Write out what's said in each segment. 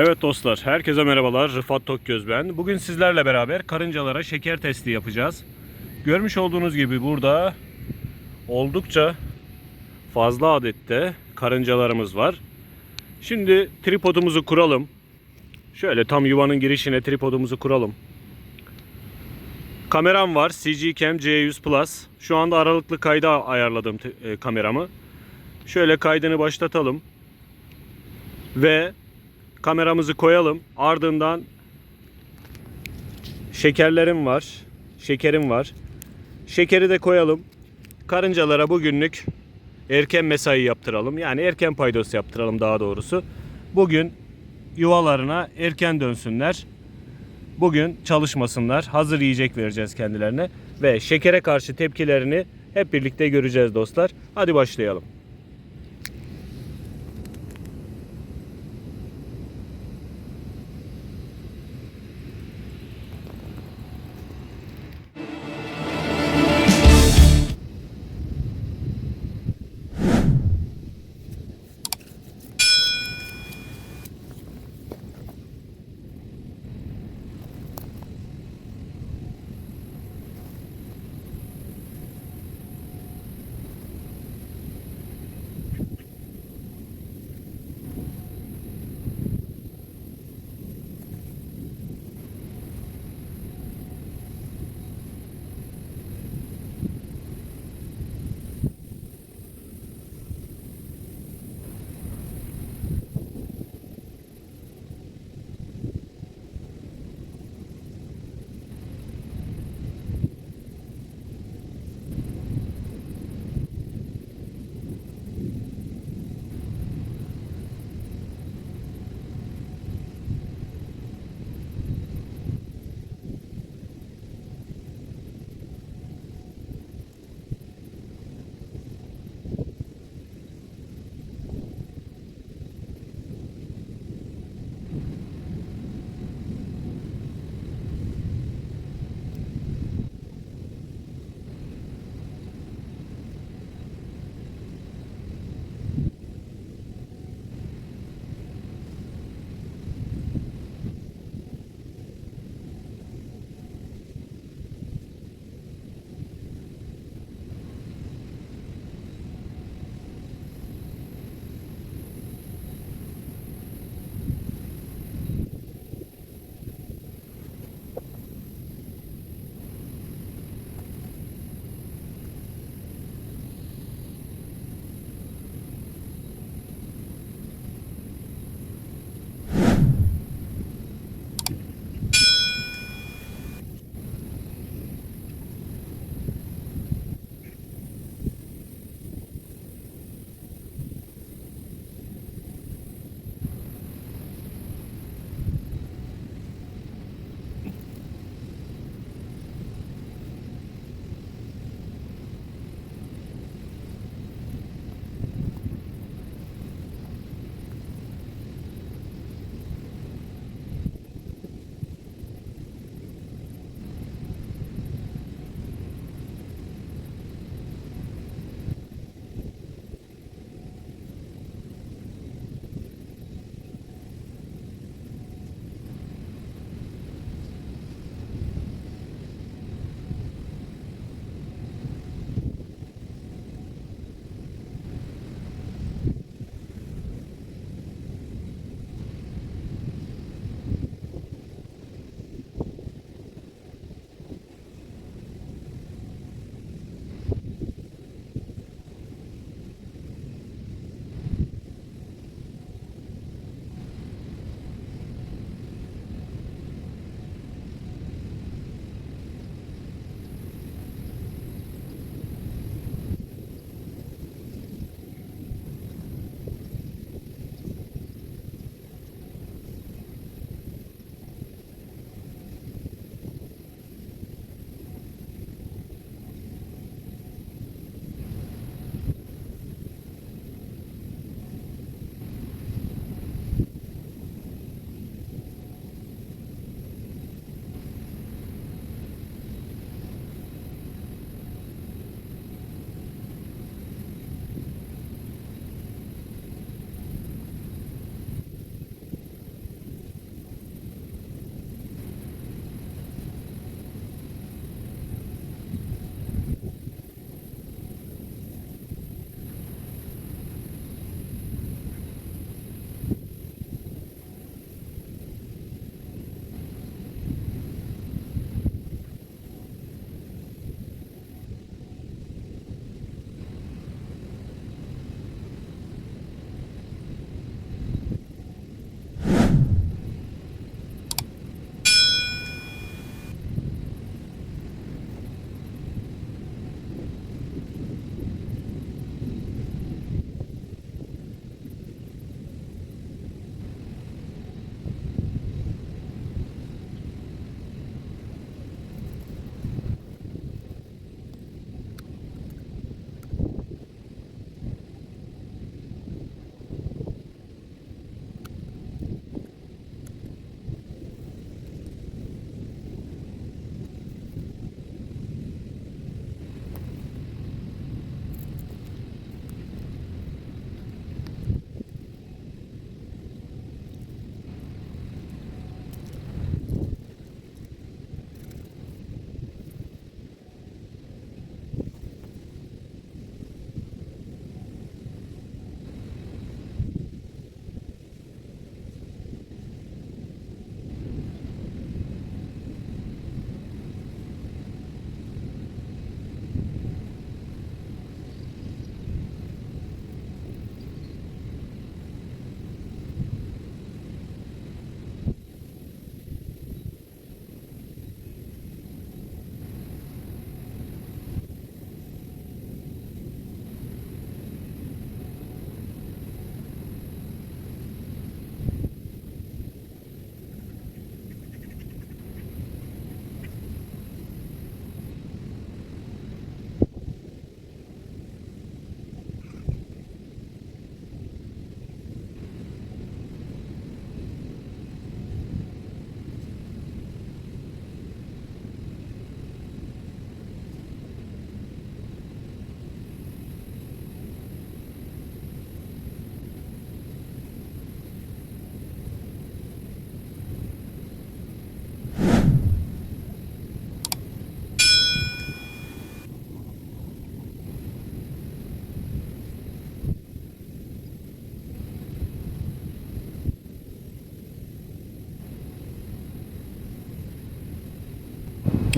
Evet dostlar, herkese merhabalar. Rıfat Tokgöz ben. Bugün sizlerle beraber karıncalara şeker testi yapacağız. Görmüş olduğunuz gibi burada oldukça fazla adette karıncalarımız var. Şimdi tripodumuzu kuralım. Şöyle tam yuvanın girişine tripodumuzu kuralım. Kameram var. CG Cam C100 Plus. Şu anda aralıklı kayda ayarladım e, kameramı. Şöyle kaydını başlatalım. Ve kameramızı koyalım. Ardından şekerlerim var. Şekerim var. Şekeri de koyalım. Karıncalara bugünlük erken mesai yaptıralım. Yani erken paydos yaptıralım daha doğrusu. Bugün yuvalarına erken dönsünler. Bugün çalışmasınlar. Hazır yiyecek vereceğiz kendilerine. Ve şekere karşı tepkilerini hep birlikte göreceğiz dostlar. Hadi başlayalım.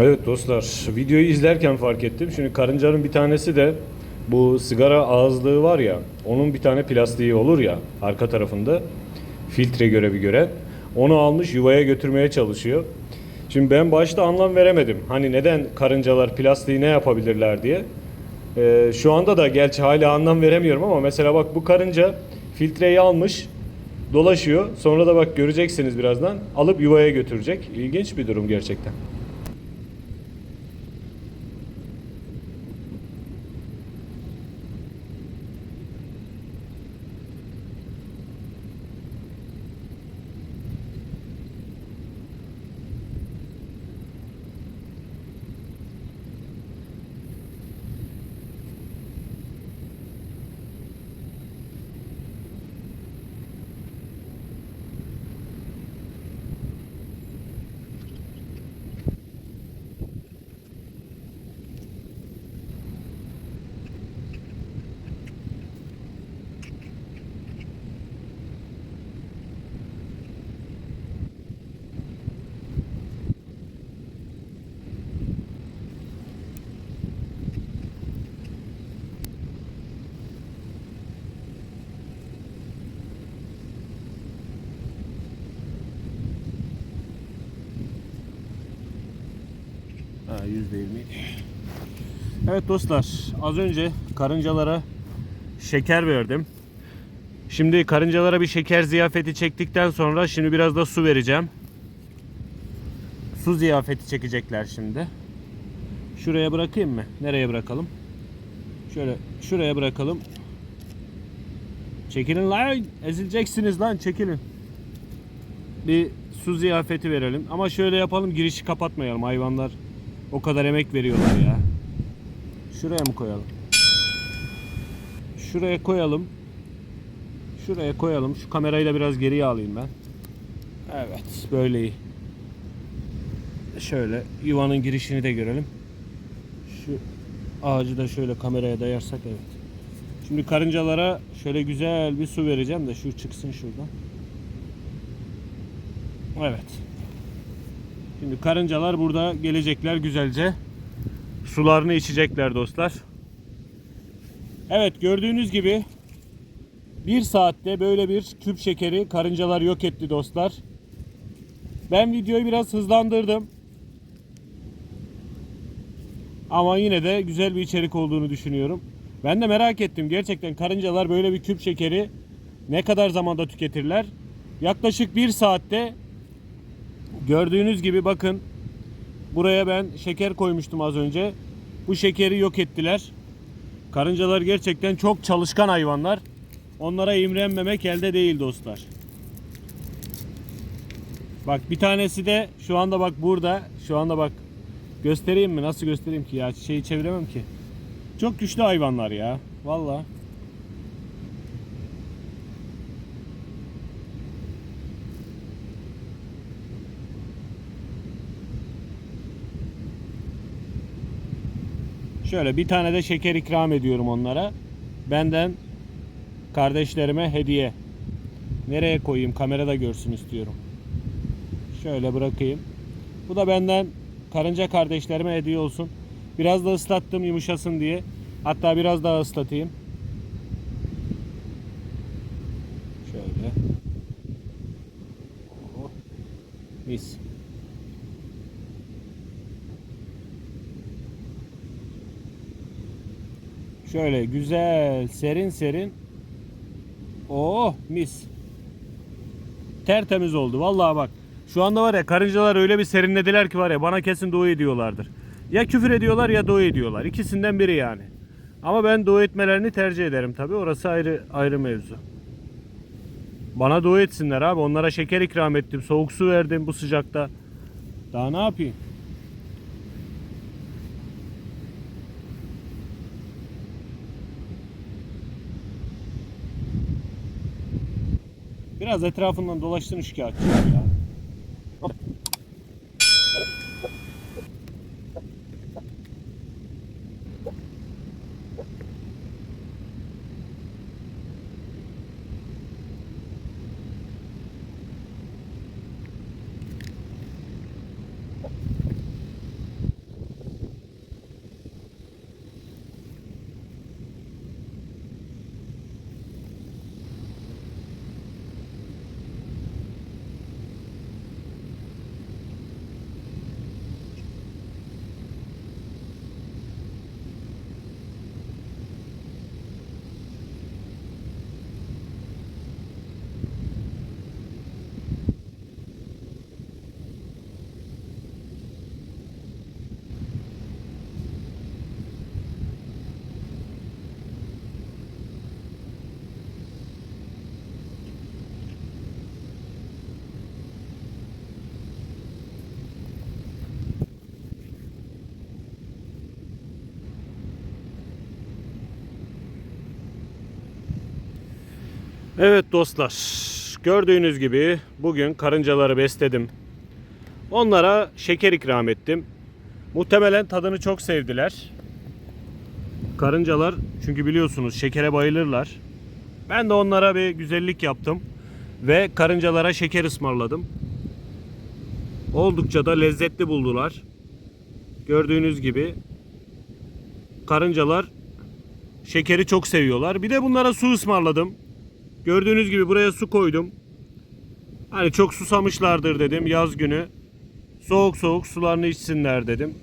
Evet dostlar, videoyu izlerken fark ettim. Şimdi karıncanın bir tanesi de bu sigara ağızlığı var ya, onun bir tane plastiği olur ya arka tarafında filtre görevi gören. Onu almış yuvaya götürmeye çalışıyor. Şimdi ben başta anlam veremedim. Hani neden karıncalar plastiği ne yapabilirler diye. Ee, şu anda da gerçi hala anlam veremiyorum ama mesela bak bu karınca filtreyi almış dolaşıyor. Sonra da bak göreceksiniz birazdan alıp yuvaya götürecek. İlginç bir durum gerçekten. %20. Evet dostlar az önce karıncalara şeker verdim. Şimdi karıncalara bir şeker ziyafeti çektikten sonra şimdi biraz da su vereceğim. Su ziyafeti çekecekler şimdi. Şuraya bırakayım mı? Nereye bırakalım? Şöyle şuraya bırakalım. Çekilin lan. Ezileceksiniz lan çekilin. Bir su ziyafeti verelim. Ama şöyle yapalım girişi kapatmayalım. Hayvanlar o kadar emek veriyorlar ya. Şuraya mı koyalım? Şuraya koyalım. Şuraya koyalım. Şu kamerayı da biraz geriye alayım ben. Evet, böyle iyi. Şöyle yuvanın girişini de görelim. Şu ağacı da şöyle kameraya dayarsak evet. Şimdi karıncalara şöyle güzel bir su vereceğim de şu çıksın şuradan. Evet. Şimdi karıncalar burada gelecekler güzelce. Sularını içecekler dostlar. Evet gördüğünüz gibi bir saatte böyle bir küp şekeri karıncalar yok etti dostlar. Ben videoyu biraz hızlandırdım. Ama yine de güzel bir içerik olduğunu düşünüyorum. Ben de merak ettim. Gerçekten karıncalar böyle bir küp şekeri ne kadar zamanda tüketirler? Yaklaşık bir saatte Gördüğünüz gibi bakın buraya ben şeker koymuştum az önce. Bu şekeri yok ettiler. Karıncalar gerçekten çok çalışkan hayvanlar. Onlara imrenmemek elde değil dostlar. Bak bir tanesi de şu anda bak burada. Şu anda bak göstereyim mi? Nasıl göstereyim ki ya? Şeyi çeviremem ki. Çok güçlü hayvanlar ya. Vallahi. Şöyle bir tane de şeker ikram ediyorum onlara. Benden kardeşlerime hediye. Nereye koyayım? Kamerada görsün istiyorum. Şöyle bırakayım. Bu da benden karınca kardeşlerime hediye olsun. Biraz da ıslattım yumuşasın diye. Hatta biraz daha ıslatayım. Şöyle. Oh. Mis. Şöyle güzel serin serin. Oh mis. Tertemiz oldu. Vallahi bak. Şu anda var ya karıncalar öyle bir serinlediler ki var ya bana kesin doğu ediyorlardır. Ya küfür ediyorlar ya doğu ediyorlar. İkisinden biri yani. Ama ben doğu etmelerini tercih ederim tabi. Orası ayrı ayrı mevzu. Bana doğu etsinler abi. Onlara şeker ikram ettim. Soğuk su verdim bu sıcakta. Daha ne yapayım? Biraz etrafından dolaştın şikayetçi ya. Evet dostlar, gördüğünüz gibi bugün karıncaları besledim. Onlara şeker ikram ettim. Muhtemelen tadını çok sevdiler. Karıncalar çünkü biliyorsunuz şekere bayılırlar. Ben de onlara bir güzellik yaptım ve karıncalara şeker ısmarladım. Oldukça da lezzetli buldular. Gördüğünüz gibi karıncalar şekeri çok seviyorlar. Bir de bunlara su ısmarladım. Gördüğünüz gibi buraya su koydum. Hani çok susamışlardır dedim yaz günü. Soğuk soğuk sularını içsinler dedim.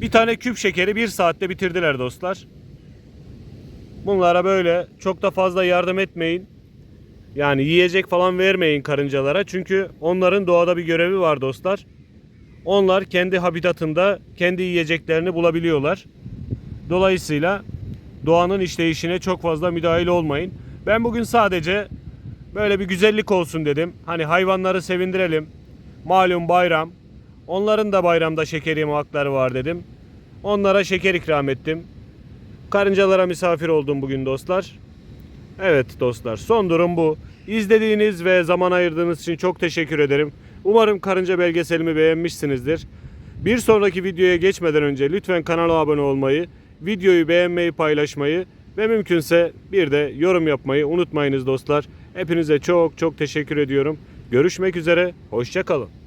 Bir tane küp şekeri bir saatte bitirdiler dostlar. Bunlara böyle çok da fazla yardım etmeyin. Yani yiyecek falan vermeyin karıncalara. Çünkü onların doğada bir görevi var dostlar. Onlar kendi habitatında kendi yiyeceklerini bulabiliyorlar. Dolayısıyla doğanın işleyişine çok fazla müdahil olmayın. Ben bugün sadece böyle bir güzellik olsun dedim. Hani hayvanları sevindirelim. Malum bayram. Onların da bayramda şeker yeme var dedim. Onlara şeker ikram ettim. Karıncalara misafir oldum bugün dostlar. Evet dostlar son durum bu. İzlediğiniz ve zaman ayırdığınız için çok teşekkür ederim. Umarım karınca belgeselimi beğenmişsinizdir. Bir sonraki videoya geçmeden önce lütfen kanala abone olmayı, videoyu beğenmeyi, paylaşmayı ve mümkünse bir de yorum yapmayı unutmayınız dostlar. Hepinize çok çok teşekkür ediyorum. Görüşmek üzere, hoşçakalın.